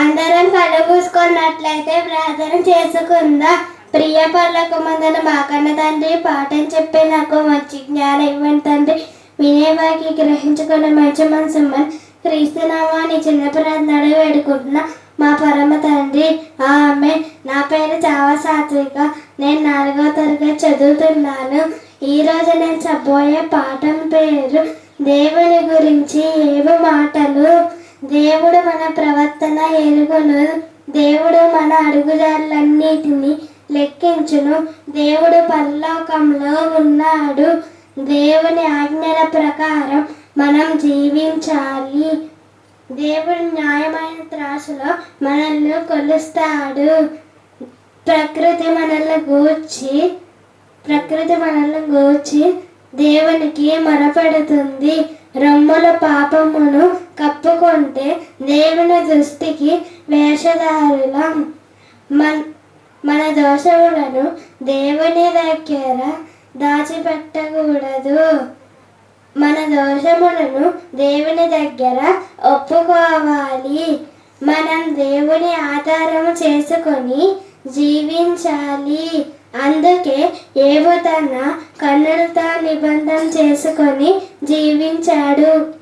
అందరం కళ్ళు ప్రార్థన చేసుకుందా. ప్రియ పర్లకు మందన మాకన్న తండ్రి పాఠం చెప్పే నాకు మంచి జ్ఞానం ఇవ్వండి తండ్రి. వినేవాకి గ్రహించుకున్న మంచి మనసుమ్మని క్రీస్తునామాని చిన్న ప్రార్థన వేడుకుంటున్నా. మా పరమ తండ్రి ఆమె నా పేరు చావా సాత్విక. నేను నాలుగో తరగతి చదువుతున్నాను. ఈరోజు నేను చెప్పబోయే పాఠం పేరు దేవుని గురించి ఏవో మాటలు. దేవుడు మన ప్రవర్తన ఎరుగును. దేవుడు మన అడుగుదారులన్నిటిని లెక్కించును. దేవుడు పరలోకంలో ఉన్నాడు. దేవుని ఆజ్ఞల ప్రకారం మనం జీవించాలి. దేవుడు న్యాయమైన త్రాసులో మనల్ని కొలుస్తాడు. ప్రకృతి మనల్ని గూర్చి ప్రకృతి మనల్ని గూర్చి దేవునికి మరపడుతుంది. రొమ్ముల పాపమును కప్పుకుంటే దేవుని దృష్టికి వేషధారులం. మన మన దోషములను దేవుని దగ్గర దాచిపెట్టకూడదు. మన దోషములను దేవుని దగ్గర ఒప్పుకోవాలి. మనం దేవుని ఆధారం చేసుకొని జీవించాలి. అందుకే ఏవో తన కన్నులతో నిబంధన చేసుకొని జీవించాడు.